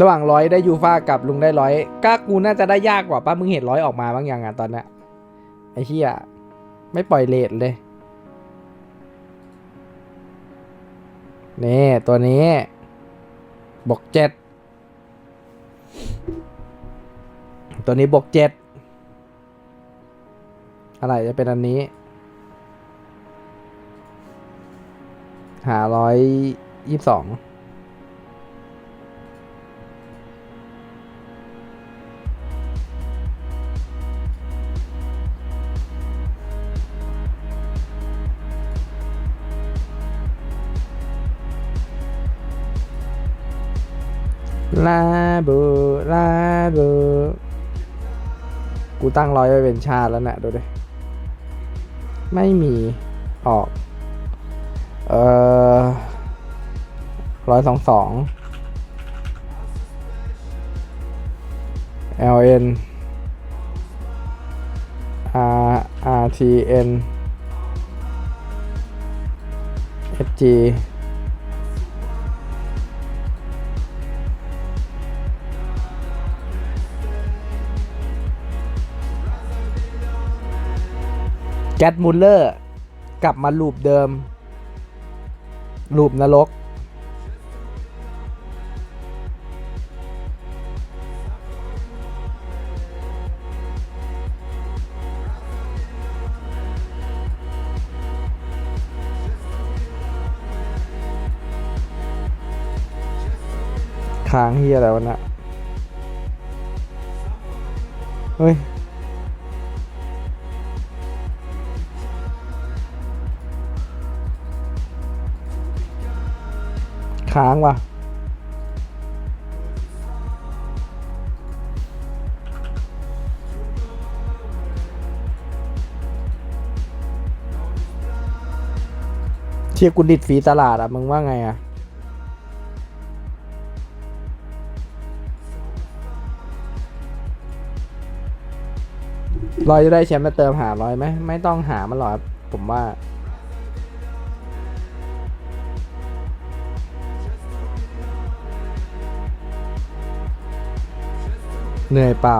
ระหว่างร้อยได้ยูฟ่ากับลุงได้ร้อยก้ากูน่าจะได้ยากกว่าป้ามึงเห็นร้อยออกมาบ้างยังอะตอนเนี้ยไอ้เหี้ยไม่ปล่อยเลทเลยนี่ตัวนี้บวกเจ็ดตัวนี้บวกเจ็ดอะไรจะเป็นอันนี้หาร้อยยี่สิบสอง ลาบูลาบูกูตั้งร้อยไว้เป็นชาติแล้วนะดูดิ ไม่มีออก เอ่อร้อยสองสอง LN R RTN FG แกตมูลเลอร์ กลับมาลูปเดิม ลูปนรก ค้างเฮียอะไรวะนะเฮ้ย ค้างว่ะเชียร์กุดิดฟรีตลาดอะ มึงว่าไงอะรอยจะได้แชมป์มาเติมหาร้อยไหมไม่ต้องหามันหรอกผมว่า เหนื่อยเปล่า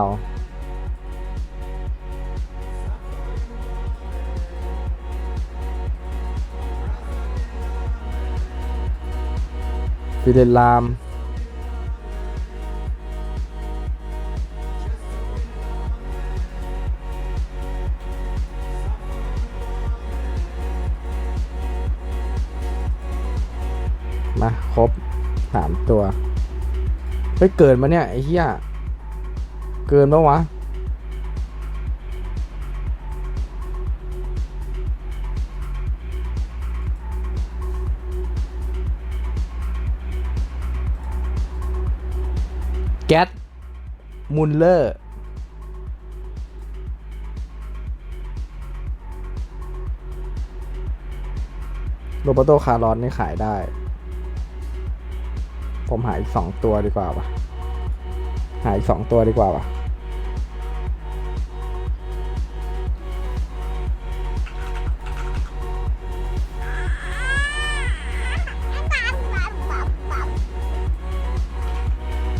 ฟิเลนลาม มา ครบสามตัว เฮ้ย เกินมาเนี่ย ไอ้เหี้ย เกินปะวะแก๊สมุลเลอร์โรเบโตคาร์ลอนนี่ขายได้ ผมหาอีกสองตัวดีกว่าปะหาอีกสองตัวดีกว่าปะ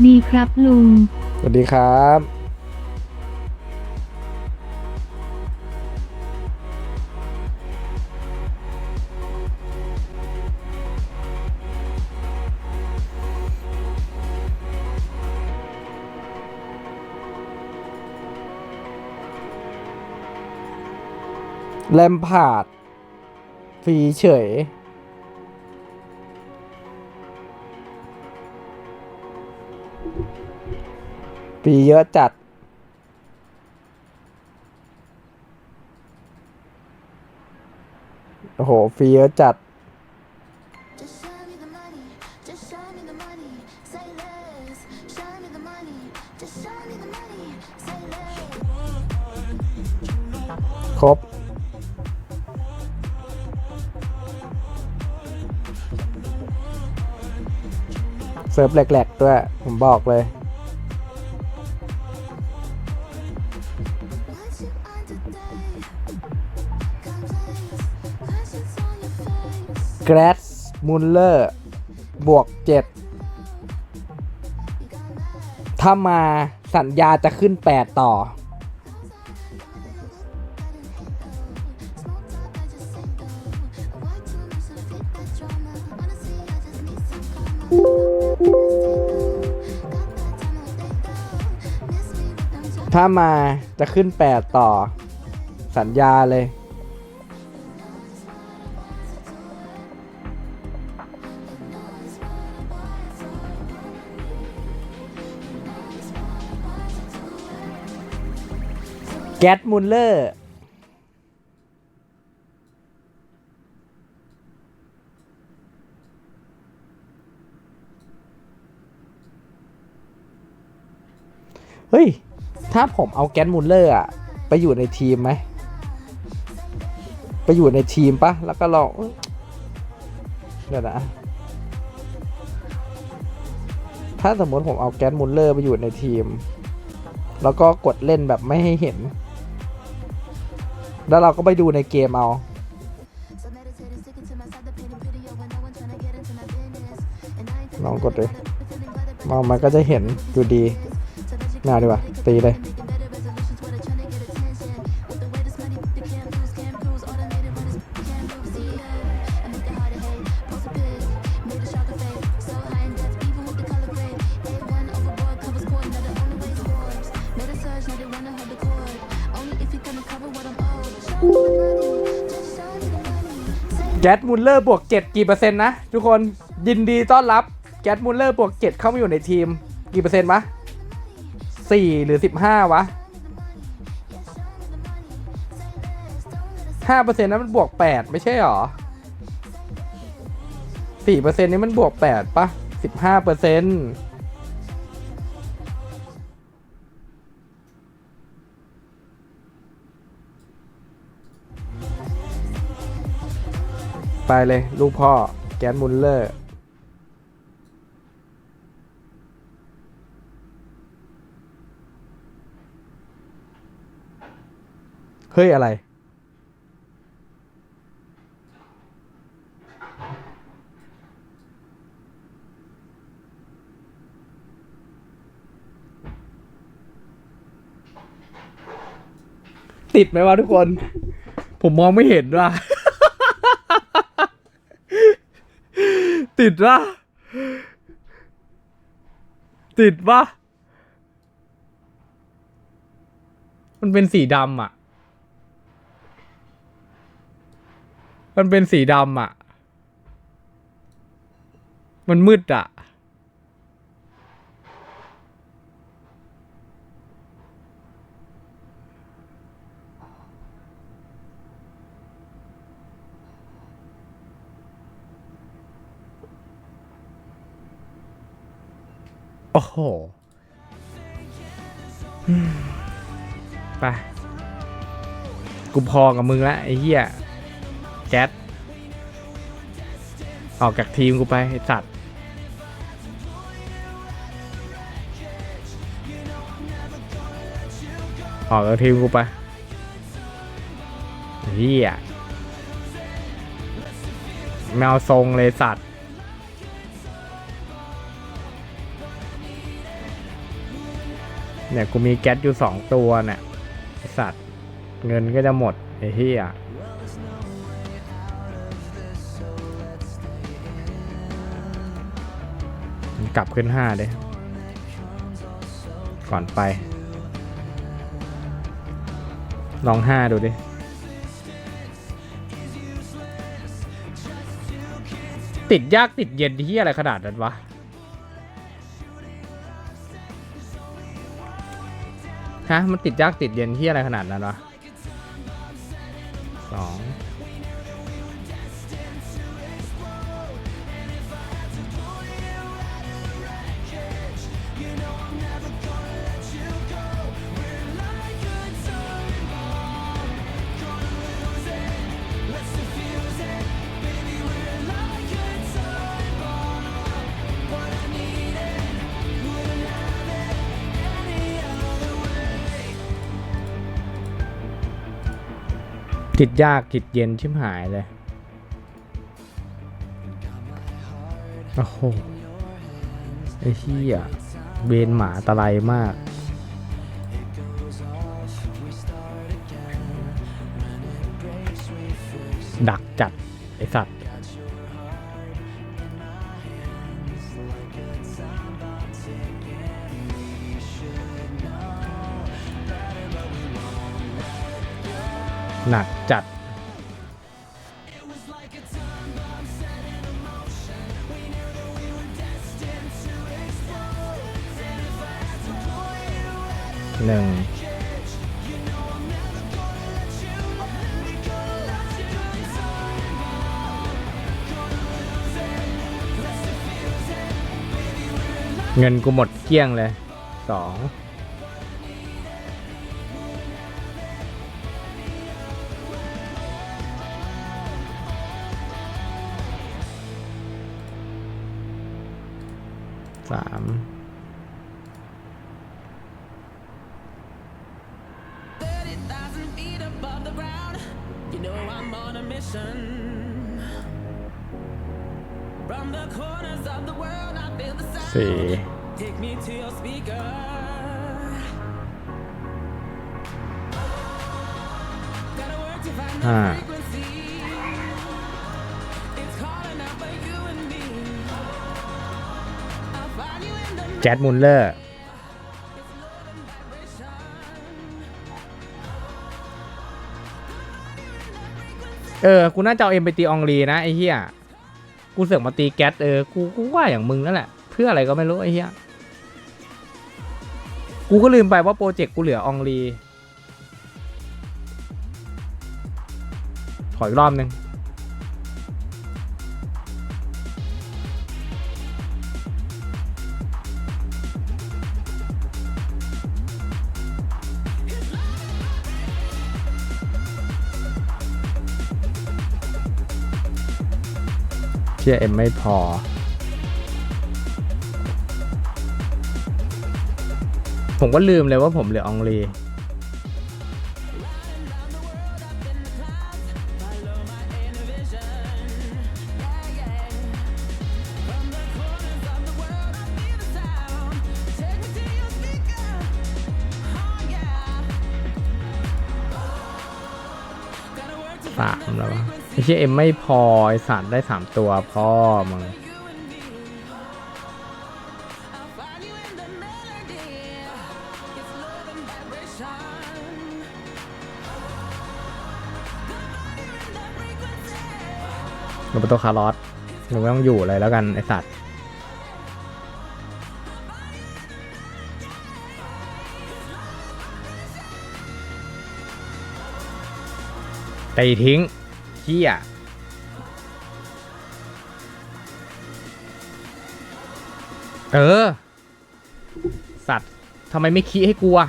ดีครับลุง สวัสดีครับ แลมพาด ฟรีเฉย ปีเยอะจัด โอ้โหปีเยอะจัด ครบ เซิร์ฟแหลกๆด้วย ผมบอกเลย แกรสมุลเลอร์บวกเจ็ดถ้ามาสัญญาจะขึ้นแปดต่อ ถ้ามาจะขึ้นแปดต่อ สัญญาเลย แก๊สมุลเลอร์ เฮ้ย ถ้าผมเอาแก๊สมุลเลอร์อะไปอยู่ในทีมไหม ไปอยู่ในทีมปะ แล้วก็ลองเอ้ยเดี๋ยวนะ ถ้าสมมติผมเอาแก๊สมุลเลอร์ไปอยู่ในทีม แล้วก็กดเล่นแบบไม่ให้เห็น แล้วเราก็ไปดูในเกมเอา ลองกดเลยมันก็จะเห็นอยู่ดีน่าดีกว่าตีเลย แก๊สมุลเลอร์บวกเจ็ดกี่เปอร์เซ็นต์นะทุกคนยินดีต้อนรับแก๊สมุลเลอร์บวกเจ็ดเข้ามาอยู่ในทีม กี่เปอร์เซ็นต์วะสี่หรือสิบห้าวะห้าเปอร์เซ็นต์นั้นมันบวกแปดไม่ใช่หรอสี่เปอร์เซ็นต์นี้มันบวกแปดปะสิบห้าเปอร์เซ็นต์ ไปเลย ลูกพ่อแก๊สมุลเลอร์ เฮ้ย อะไร ติดไหมวะทุกคน ผมมองไม่เห็นว่ะ ติดว่ะติดว่ะมันเป็นสีดำอะ มันเป็นสีดำอะ มันมืดอะ โอ้โหไปกูพอกับมึงละไอ้เหี้ยแก๊สออกจากทีมกูไปไอ้สัตว์ออกจากทีมกูไปไอ้เหี้ยแมวทรงเลยสัตว์ เนี่ยกูมีแก๊สอยู่สองตัวเนี่ยสัตว์เงินก็จะหมดไอ้เหี้ยมันกลับขึ้นห้าเด้ก่อนไป ลองห้าดูดิติดยากติดเย็นที่อะไรขนาดนั้นวะ ฮะมันติดยากติดเย็นที่อะไรขนาดนั้นวะ กิดยากกิดเย็นชิมหายเลย โอ้โห ไอ้เหี้ยเบนหมาตะไลมาก ดักจัด ไอสัตว์ หนักจัด หนึ่ง เงินกูหมดเกลี้ยงเลย สอง สามสี่ห้า แจ็ดมุลเลอร์ เออ กูน่าจะเอาเอ็มไปตีอองลีนะ ไอ้เหี้ย กูเสือกมาตีแก๊สเออ กูกูว่าอย่างมึงนั่นแหละ เพื่ออะไรก็ไม่รู้ไอ้เหี้ย กูก็ลืมไปว่าโปรเจกต์กูเหลืออองลีถอยรอบนึง เชื่อเอ็มไม่พอ ผมก็ลืมเลยว่าผมเหลืออองลีสามแล้ววะ ไอ้เชี่เอ็มไม่พอไอสามได้สามตัวพ่อมึงโรเบโตคาร์ลอสหนูไม่ต้องอยู่อะไรแล้วกันไอสัตว์ตีทิ้ง เฮียเออ สัตว์ทำไมไม่ขี้ให้กูอะ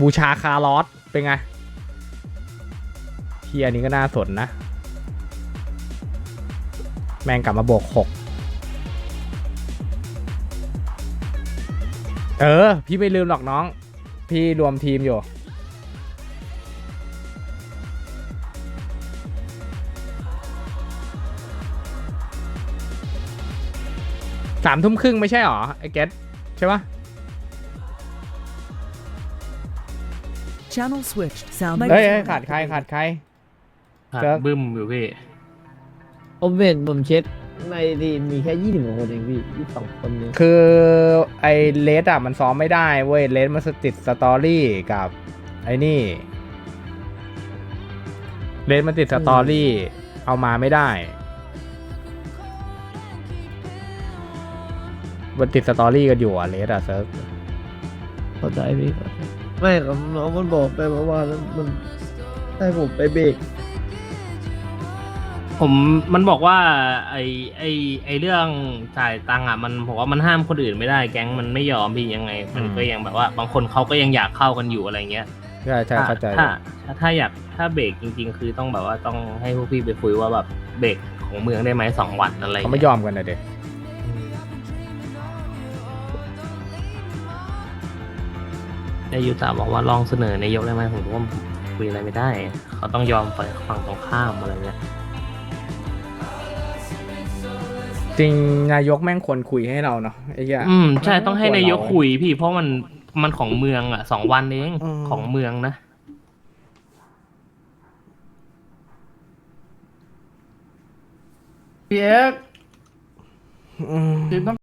บูชาคาร์ลอสเป็นไงเฮียนี้ก็น่าสนนะ แมงกลับมาบวกหกเออ พี่ไม่ลืมหรอกน้อง พี่รวมทีมอยู่ สามทุ่มครึ่งไม่ใช่หรอไอ้เกตใช่ปะ Channel switched. Sound เฮ้ยเฮ้ยขาดใครขาดใคร หัดครับ บึ้มอยู่พี่ ผมเห็นผมเช็คในทีมมีแค่ยี่สิบกว่าคนเองพี่ยี่สิบสองคนเองคือไอเลสอะมันซ้อมไม่ได้เว้ยเลสมันติดสตอรี่กับไอ้นี่เลสมันติดสตอรี่เอามาไม่ได้ มันติดสตอรี่กันอยู่อะเลสอะเซิร์ฟเข้าใจพี่เข้าใจไม่ครับน้องมันบอกไปเมื่อวานแล้วมันให้ผมไปเบรกผมมันบอกว่า ไอไอไอเรื่องจ่ายตังค์อะมันผมว่ามันห้ามคนอื่นไม่ได้แก๊งมันไม่ยอมพี่ยังไง มันก็ยังแบบว่า บางคนเขาก็ยังอยากเข้ากันอยู่อะไรเงี้ยใช่ใช่เข้าใจถ้าถ้าถ้าอยากถ้าเบรกจริง ๆ คือต้องแบบว่าต้องให้พวกพี่ไปคุยว่าแบบเบรกของเมืองได้ไหมสองวันอะไรเขาเงี้ยไม่ยอมกันนะเด็ก นายยุทธาบอกว่าลองเสนอนายกได้ไหมผมว่าคุยอะไรไม่ได้ เขาต้องยอมไปฝั่งตรงข้ามอะไรเงี้ยจริงนายกแม่งควรคุยให้เราเนาะไอ้เหี้ยอืมใช่ต้องให้นายกเราคุยพี่ เพราะมันมันของเมืองอะสองวันเองอืมของเมืองนะพี่เอ็กอืมทีมต้อง